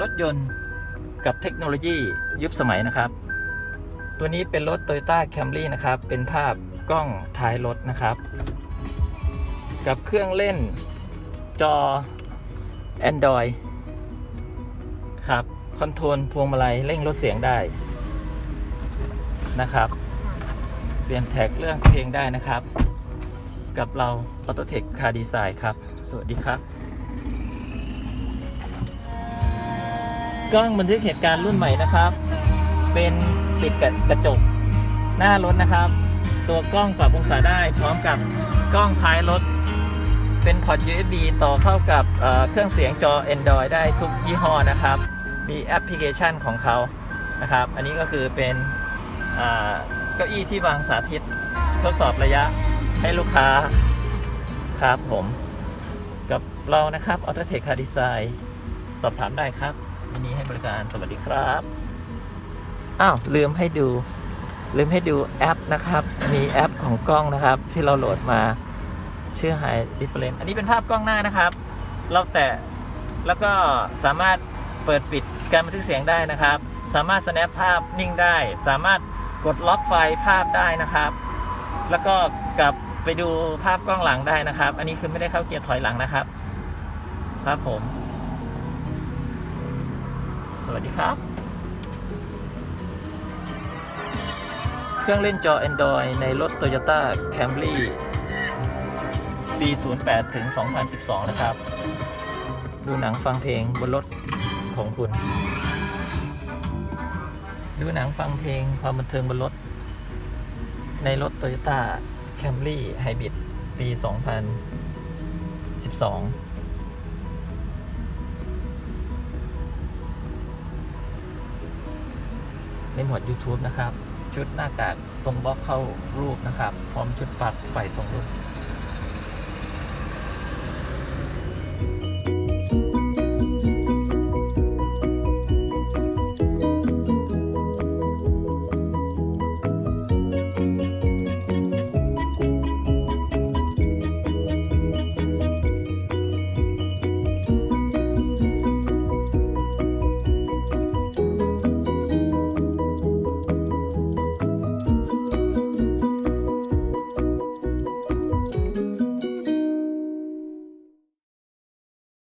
รถยนต์กับเทคโนโลยียุคสมัยนะครับ ตัวนี้เป็นรถ Toyota Camry นะครับ เป็นภาพกล้องท้ายรถนะครับ กับเครื่องเล่นจอ Android ครับ คอนโทรลพวงมาลัยเร่งลดเสียงได้นะครับ เปลี่ยนแท็กเรื่องเพลงได้นะครับ กับเรา Autotech Car Design ครับ สวัสดีครับ กล้องบันทึกเหตุการณ์รุ่นใหม่นะครับ เป็นติดกับกระจกหน้ารถนะครับ ตัวกล้องปรับองศาได้พร้อมกับกล้องท้ายรถ เป็นพอร์ต USB ต่อเข้ากับเเครื่องเสียงจอ Android ได้ทุกยี่ห้อนะครับ มีแอปพลิเคชันของเขานะครับ อันนี้ก็คือเป็นเก้าอี้ที่วางสาธิต ทดสอบระยะให้ลูกค้าครับผม กับเรานะครับ Autotech Car Design สอบถามได้ครับ ยินดีให้บริการสวัสดีครับอ้าวลืมให้ดู ลืมให้ดูแอปนะครับ มีแอปของกล้องนะครับ ที่เราโหลดมาชื่อ High Different อันนี้เป็นภาพกล้องหน้านะครับ เราแตะแล้วก็สามารถเปิดปิดการบันทึกเสียงได้นะครับ สามารถ snap ภาพนิ่งได้ สามารถกดล็อกไฟล์ภาพได้นะครับ แล้วก็กลับไปดูภาพกล้องหลังได้นะครับ อันนี้คือไม่ได้เข้าเกียร์ถอยหลังนะครับ ครับผม สวัสดีครับ เครื่องเล่นจอ Android ในรถ Toyota Camry ปี 08 ถึง 2012 นะครับ ดูหนังฟังเพลงบนรถของคุณ ดูหนังฟังเพลงความบันเทิงบนรถ ในรถ Toyota Camry Hybrid ปี 2012 ในหมวด YouTube นะครับ ชุดหน้ากากตรงบล็อกเข้ารูปนะครับ พร้อมชุดปลั๊กไฟตรงรูป